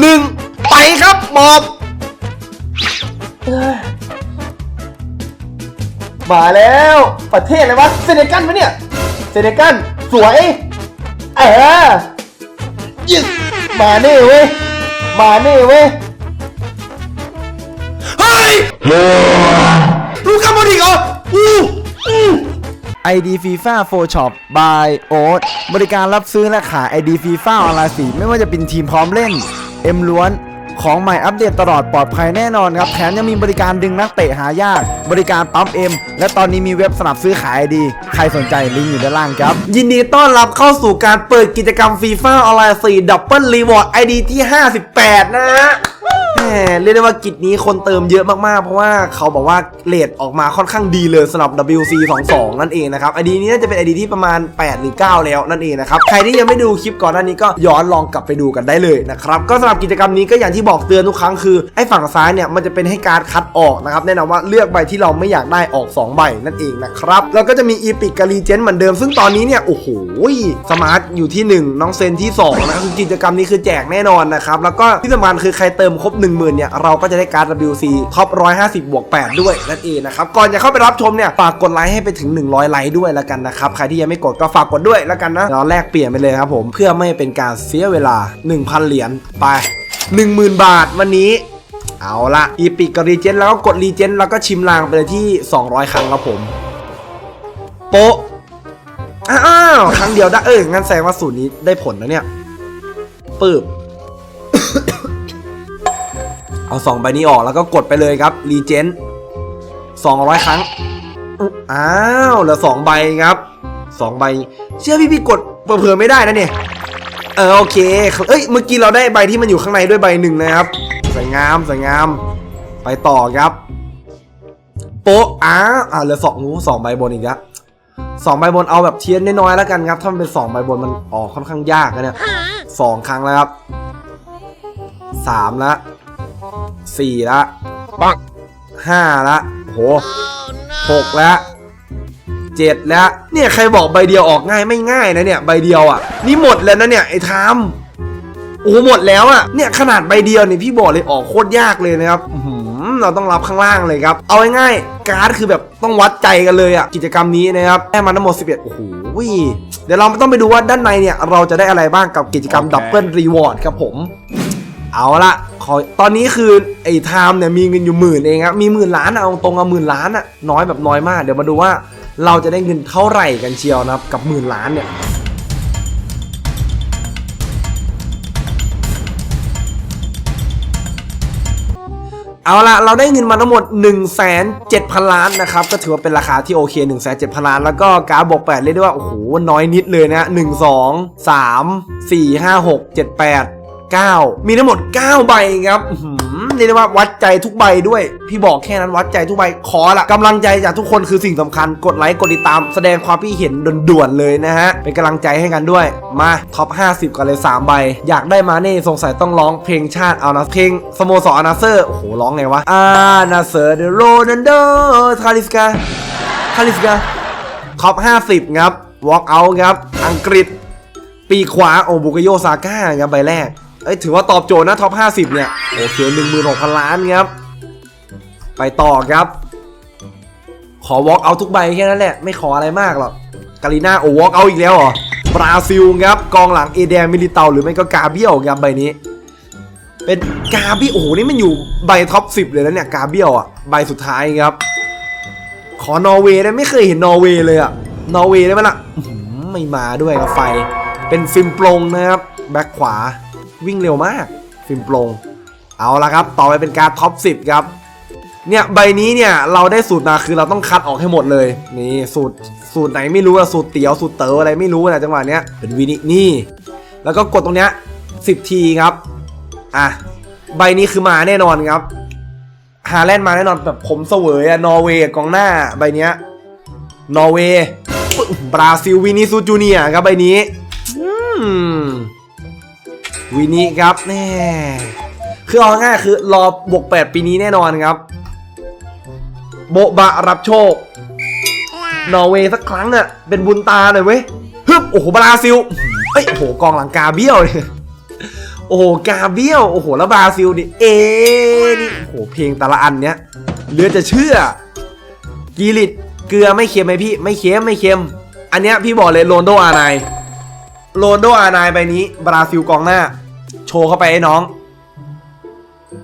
หนึ่งไปครับหมอบอ้ยมาแล้วประเทศอะไรวะเซเนกัลปะเนี่ยเซเนกัลสวยเออยิงมาเน่เว้ยมาเน่เว้ยเฮ้ยลูกาโมดิกเหรออู้อู้ ID FIFA 4 Shop by Oat บริการรับซื้อและขาย ID FIFA ออนไลน์สีไม่ว่าจะเป็นทีมพร้อมเล่น M ล้วนของใหม่อัปเดตตลอดปลอดภัยแน่นอนครับแถมยังมีบริการดึงนักเตะหายาก บริการปั๊มเอ็มและตอนนี้มีเว็บสนับซื้อขายดี ใครสนใจลิงก์อยู่ด้านล่างครับ ยินดีต้อนรับเข้าสู่การเปิดกิจกรรมฟีฟ่าออนไลน์4ดับเบิลรีวอร์ดไอดีที่ 58 นะฮะ เรียกได้ว่ากิจนี้คนเติมเยอะมากๆ เพราะว่าเขาบอกว่าเลทออกมาค่อนข้างดีเลยสำหรับ WC 22นั่นเองนะครับ ID นี้น่าจะเป็น ID ที่ประมาณ 8 หรือ 9 แล้วนั่นเองนะครับใครที่ยังไม่ดูคลิปก่อนหน้านี้ก็ย้อนลองกลับไปดูกันได้เลยนะครับก็สำหรับกิจกรรมนี้ก็อย่างที่บอกเตือนทุกครั้งคือไอ้ฝั่งซ้ายเนี่ยมันจะเป็นให้การคัดออกนะครับแน่นอนว่าเลือกใบที่เราไม่อยากได้ออก 2 ใบนั่นเองนะครับแล้วก็จะมีอีพิกกับรีเจนเหมือนเดิมซึ่งตอนนี้เนี่ยโอ้โหสมาร์ทอยู่ที่ 1 น้องเซนที่2นะคือกิจกรรมนี้คือแจกแน่นอนนะครับแล้วก็ที่สำคัญคือใครเติมครบ1 0,000เนี่ยเราก็จะได้การ์ด WC ท็อป150 บวก 8 ด้วยนั่นเองนะครับก่อนจะเข้าไปรับชมเนี่ยฝากกดไลค์ให้ไปถึง 100 ไลค์ด้วยแล้วกันนะครับใครที่ยังไม่กดก็ฝากกดด้วยแล้วกันนะเราแลกเปลี่ยนไปเลยครับผมเพื่อไม่เป็นการเสียเวลา 1,000 เหรียญไป 10,000 บาทวันนี้เอาละอีพิกกับรีเจนแล้วก็กดรีเจนแล้วก็ชิมลางไปเลยที่ 200 ครั้งครับผม โป๊ะอ้าวครั้งเดียวได้เอองั้นแสดงว่าสูตรนี้ได้ผลนะเนี่ยปืบ เอาสองใบนี้ออกแล้วก็กดไปเลยครับรีเจน200 ครั้ง อ้าวเหลือสองใบครับสองใบ เชื่อพี่พี่กดเผื่อไม่ได้นะเนี่ยเออโอเคเอ้ยเมื่อกี้เราได้ใบที่มันอยู่ข้างในด้วยใบหนึ่งนะครับสวยงามสวยงาม ไปต่อครับ โป๊ะอ้าอ่าเหลือสองงูสองใบบนอีกแล้วสองใบบนเอาแบบเทียนน้อยๆแล้วกันครับ ถ้ามันเป็นสองใบบนมันออกค่อนข้างยากนะเนี่ยสองครั้งแล้วครับสามละ สี่ละปังห้าละโหหกละเจ็ดแล้วเนี่ยใครบอกใบเดียวออกง่ายไม่ง่ายนะเนี่ยใบเดียวอะ นี่หมดแล้วนะเนี่ยไอ้ทามโอ้โหหมดแล้วอะเนี่ยขนาดใบเดียวเนี่ยพี่บอกเลยออกโคตรยากเลยนะครับอื้อหือเราต้องรับข้างล่างเลยครับ เอาง่ายๆการ์ดคือแบบต้องวัดใจกันเลยอะกิจกรรมนี้นะครับได้มาทั้งหมด 11 โอ้โหเดี๋ยวเราต้องไปดูว่าด้านในเนี่ย เราจะได้อะไรบ้างกับกิจกรรมดับเบิลรีวอร์ดครับผม เอาละขอตอนนี้คือไอ้ไทม์เนี่ยมีเงินอยู่หมื่นเองครับมีหมื่นล้านอะเอาตรงเอาหมื่นล้านอะน้อยแบบน้อยมากเดี๋ยวมาดูว่าเราจะได้เงินเท่าไหร่กันเชียวนะครับกับหมื่นล้านเนี่ยเอาละเราได้เงินมาทั้งหมด 1 7 0 0 0ล้านนะครับ ก็ถือว่าเป็นราคาที่โอเค 1 7 0 0 0ล้าน แล้วก็การบวก8เรียกได้ว่า โอ้โห น้อยนิดเลยนะ 1 2 3 4 5 6 7 8 9 มีทั้งหมด 9 ใบครับเรียกได้ว่าวัดใจทุกใบด้วย พี่บอกแค่นั้นวัดใจทุกใบขอละกำลังใจจากทุกคนคือสิ่งสำคัญกดไลค์กดติดตาม แสดงความคิดเห็นด่วนๆเลยนะฮะ เป็นกำลังใจให้กันด้วย มาท็อป 50กันเลย 3 ใบ อยากได้มาเน่สงสัยต้องร้องเพลงชาติเอานะเพลงสโมสรอานาเซอร์โอ้โหร้องไงวะอานาเซอร์เดโรนันโดคาริสกาคาริสกาท็อป 50ครับ walk out ครับอังกฤษ ปีขวาโอบุกโยซาก้าครับใบแรก อ้ยถือว่าตอบโจทย์นะท็อป 50 เนี่ย โอเค16,000ล้านครับ ไปต่อครับ ขอ walk out ทุกใบแค่นั้นแหละ ไม่ขออะไรมากหรอกกาลิน่าโอ้ walk out อีกแล้วเหรอบราซิลครับกองหลังเอเดนมิลิเตาหรือไม่ก็กาเบียลครับใบนี้เป็นกาเบียโอ้โหนี่มันอยู่ใบท็อป 10 เลยนะเนี่ยกาเบียลอะใบสุดท้ายครับ ขอนอร์เวย์ได้ไม่เคยเห็นนอร์เวย์เลยอะนอร์เวย์ได้ไหมล่ะไม่มาด้วยครับไฟ เป็นฟิล์มโปรงนะครับ แบ็คขวา วิ่งเร็วมากฟิล์มโปรงเอาละครับ ต่อไปเป็นการท็อป 10 ครับ เนี่ยใบนี้เนี่ยเราได้สูตรมาคือเราต้องคัดออกให้หมดเลย นี่สูตรสูตรไหนไม่รู้อะสูตรเตี๋ยวสูตรเต๋ออะไรไม่รู้นะจังหวะเนี้ยเป็นวินินี่ แล้วก็กดตรงเนี้ย10ทีครับ อะ ใบนี้คือมาแน่นอนครับ ฮาแลนด์มาแน่นอนแบบผมเสวยอะนอร์เวย์กองหน้าใบเนี้ย นอร์เวย์ บราซิลวินิซูจูเนียครับใบนี้ อืม วินิครับแน่คือเอาง่ายคือรอบวก 8 ปีนี้แน่นอนครับ โบบะรับโชคนอร์เวย์สักครั้งอะเป็นบุญตาหน่อยเว้ยฮึบโอ้โหบราซิลเอ้ยโอ้โหกองหลังกาเบี้ยวเลยโอ้โหกาเบียลโอ้โหแล้วบราซิลนี่เอนี่โอ้โหเพลงแต่ละอันเนี้ยเหลือจะเชื่อกีริตเกลือไม่เค็มไหมพี่ ไม่เค็มไม่เค็ม อันเนี้ยพี่บอกเลยโรนโดอาร์ไน โรนโดอาร์ไนใบนี้ บราซิลกองหน้า โชว์เข้าไปไอ้น้อง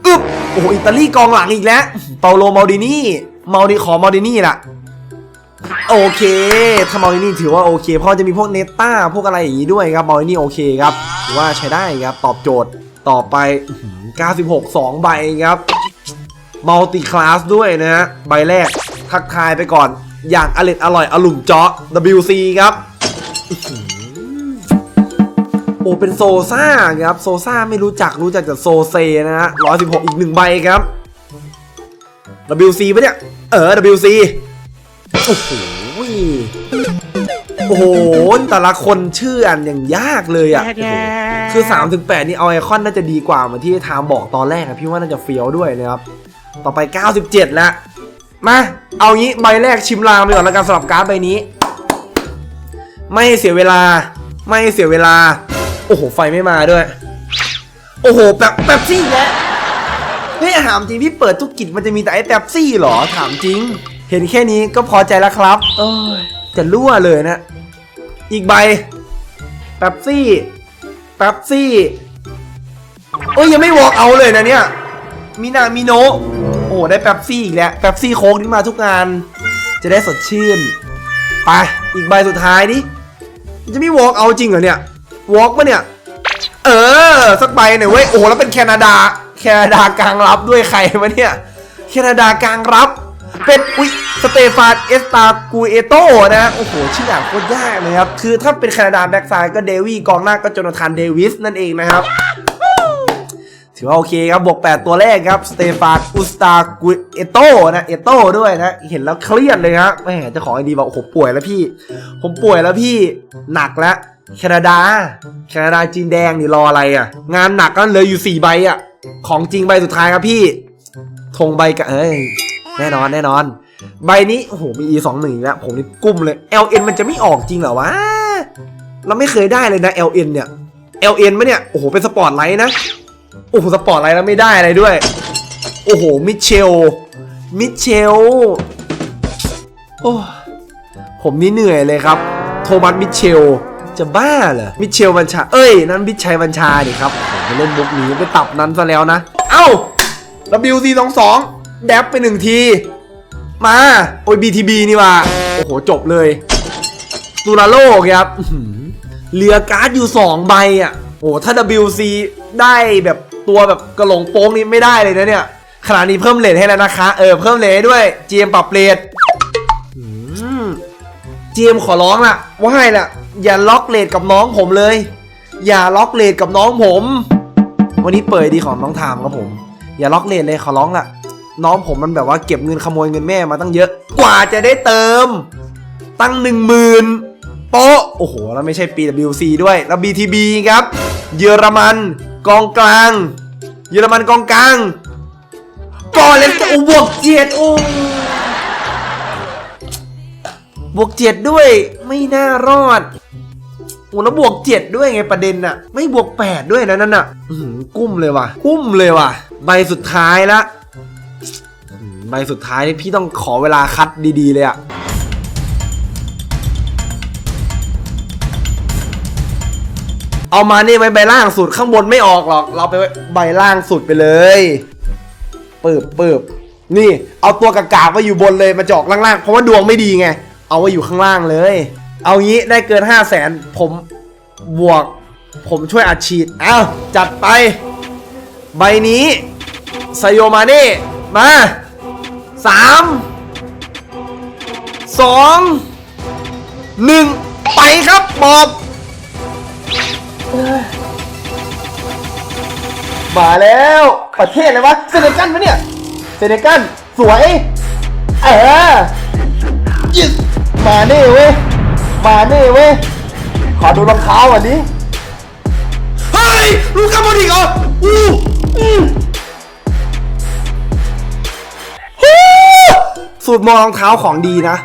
อึ๊บโอ้โหอิตาลีกองหลังอีกแล้วเปาโลมาดินี่มาดิขอมาดินี่ล่ะ โอเคถ้ามาดินี่ถือว่าโอเค เพราะจะมีพวกเนต้าพวกอะไรอย่างนี้ด้วยครับมาดินี่โอเคครับถือว่าใช้ได้ครับตอบโจทย์ต่อไปอื้อหือ96 2 ใบครับมัลติคลาสด้วยนะฮะใบแรกทักทายไปก่อนอย่างอร่อยอร่อยอลุ่มเจาะ WC ครับ โอ้เป็นโซซ่าครับโซซ่าไม่รู้จักรู้จักแต่โซเซนะฮะ116อีกหนึ่งใบครับ WC ปะเนี่ย เออ WC โอ้โหโอ้โห แต่ละคนชื่ออันอย่างยากเลยอะโอ้โหคือ3ถึง8นี่เอาไอคอนน่าจะดีกว่าเหมือนที่ไทามบอกตอนแรกอะพี่ว่าน่าจะเฟี้ยวด้วยนะครับ ต่อไป 97 แล้ว มา เอางี้ใบแรกชิมลางไปก่อนแล้วกันสำหรับการ์ดใบนี้ ไม่ให้เสียเวลา ไม่ให้เสียเวลา โอ้โห ไฟไม่มาด้วย โอ้โห แบบแบบซี่อีกแล้วเฮ้ยถามจริงพี่เปิดทุกกิจมันจะมีแต่ไอ้แบบซี่เหรอ ถามจริง เห็นแค่นี้ก็พอใจแล้วครับ เอ้ย จะรั่วเลยนะ อีกใบแป๊บซี่แป๊บซี่เอ้ยยังไม่วอล์กเอาเลยนะเนี่ยมินามิโนะโอ้ได้แป๊บซี่อีกแล้วแป๊บซี่โค้กนี่มาทุกงาน จะได้สดชื่น ไป อีกใบสุดท้ายดิจะไม่วอล์กเอาจริงเหรอเนี่ย วอล์กปะเนี่ย เออ สักใบหน่อยเว้ย โอ้โห แล้วเป็นแคนาดา แคนาดากลางรับด้วยใครวะเนี่ย แคนาดากลางรับ เป็น อุ๊ย สเตฟานเอสตากูเอโตนะ โอ้โห ชื่ออย่านโคตรยากเลยครับ คือถ้าเป็นแคนาดาแบ็กซ้ายก็เดวี่ กองหน้าก็โจนาธานเดวิสนั่นเองนะครับ ถือว่าโอเคครับ บวก 8 ตัวแรกครับ สเตฟานอุสตากุเอโตนะ เอโตด้วยนะ เห็นแล้วเครียดเลยครับแหมเจะของไอดีบอกโอ้โหป่วยแล้วพี่ ผมป่วยแล้วพี่ หนักแล้ว แคนาดา แคนาดาจีนแดงนี่รออะไรอะ งานหนักก็เลยอยู่ 4 ใบอะ ของจริงใบสุดท้ายครับพี่ธงใบกับเอ้ย แน่นอนแน่นอน ใบนี้ โอ้โห มี e 2 1อีกแล้ว ผมนี่กุ้มเลย ln มันจะไม่ออกจริงเหรอวะ เราไม่เคยได้เลยนะ ln เนี่ย ln มะเนี่ย โอ้โห เป็นสปอร์ตไลท์นะ โอ้โห สปอร์ตไลท์แล้วไม่ได้อะไรด้วย โอ้โห มิเชล มิเชล โอ้ ผมนี่เหนื่อยเลยครับ โทมัส มิเชล จะบ้าเหรอมิเชลบัญชา เอ้ย นั่นมิชัยบัญชาดิครับผมไปเล่นมุกนี้ไปตับนั้นซะแล้วนะ เอ้า WC 2 2 แดบไปหนึ่งที มา โอ้ย BTB นี่ว่า โอ้โห จบเลยตูราโลครับเหลือการ์ดอยู่ 2 ใบอะ โอ้ถ้า WC ได้แบบตัวแบบกระหลงโป้งนี่ไม่ได้เลยนะเนี่ยขณะนี้เพิ่มเลทให้แล้วนะคะ เออ เพิ่มเลทด้วย GM ปรับเลท GM ขอร้องล่ะว่าให้ล่ะอย่าล็อกเลทกับน้องผมเลย อย่าล็อกเลทกับน้องผม วันนี้เปิดดีของน้องทามครับผม อย่าล็อกเลทเลยขอร้องล่ะน้องผมมันแบบว่าเก็บเงินขโมยเงินแม่มาตั้งเยอะ กว่าจะได้เติม ตั้งหนึ่งหมื่นโป๊ะโอ้โห แล้วไม่ใช่ PWC ด้วย แล้ว BTB ครับ เยอรมัน กองกลาง เยอรมันกองกลางก่อนเลยจะอุบวกเจ็ดโอ้ บวกเจ็ดด้วยไม่น่ารอดโอ้แล้วบวกเจ็ดด้วยไงประเด็นน่ะ ไม่บวกแปดด้วยนะนั่นน่ะอือกุ้มเลยว่ะ กุ้มเลยว่ะ ใบสุดท้ายละใบสุดท้ายนี่พี่ต้องขอเวลาคัดดีๆเลยอะเอามานี่ไว้ใบล่างสุดข้างบนไม่ออกหรอก เราไปใบล่างสุดไปเลยปืบปืบนี่ เอาตัวกากาไว้อยู่บนเลยมาจอกล่างๆ เพราะว่าดวงไม่ดีไง เอาไว้อยู่ข้างล่างเลย เอางี้ได้เกิน 5 0 0แสนผมบวก ผมช่วยอัดฉีด เอาจัดไป ใบนี้ไซโยมาเน่ มาสามสองหนึ่งไปครับบอบ มาแล้ว ประเทศอะไรวะเซเนกันปะเนี่ยเซเนกัน สวย เออ yes มาเน่เว้ย มาเน่เว้ย ขอดูรองเท้าวันนี้ เฮ้ย ลูกาโมดิกเหรออู้อู้ฮู้สูตรมองรองเท้าของดีนะ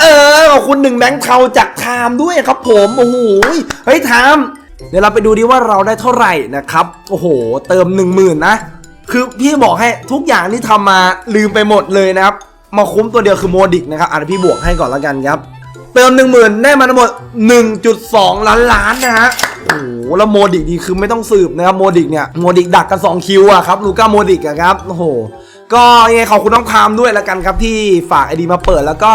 เออ ขอบคุณหนึ่งแบงค์เทาจากไทม์ด้วยครับผม โอ้โห เฮ้ยไทม์เดี๋ยวเราไปดูดิว่าเราได้เท่าไหร่นะครับ โอ้โห เติม1 0,000นะ คือพี่บอกให้ทุกอย่างที่ทำมาลืมไปหมดเลยนะครับ มาคุ้มตัวเดียวคือโมดิกนะครับอะพี่บวกให้ก่อนแล้วกันครับเติม1 0,000ได้มาทั้งหมด 1.2 ล้านล้านนะฮะโอ้โหแล้วโมดิกนี่คือไม่ต้องสืบนะครับโมดิกเนี่ยโมดิกดักกัน2คิวอะครับลูก้าโมดิกอะครับโอ้โหก็ยังไงขอบคุณน้องพามด้วยแล้วกันครับที่ฝากไอดีมาเปิดแล้วก็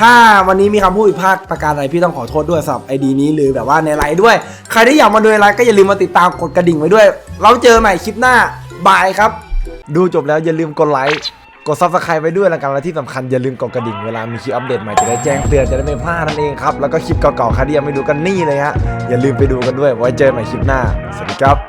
ถ้าวันนี้มีคำพูดผิดพลาดประการใดพี่ต้องขอโทษด้วยสำหรับไอดีนี้หรือแบบว่าในไลน์ด้วย ใครที่อยากมาดูในไลน์ก็อย่าลืมมาติดตามกดกระดิ่งไว้ด้วย เราเจอใหม่คลิปหน้าบายครับ ดูจบแล้วอย่าลืมกดไลค์ กด subscribe ไว้ด้วยแล้วกันและที่สำคัญอย่าลืมกดกระดิ่งเวลามีคลิปอัปเดตใหม่จะได้แจ้งเตือนจะได้ไม่พลาดนั่นเองครับแล้วก็คลิปเก่าๆใครที่ยังไม่ดูกันนี่เลยฮะอย่าลืมไปดูกันด้วยไว้เจอกันใหม่คลิปหน้าสวัสดีครับ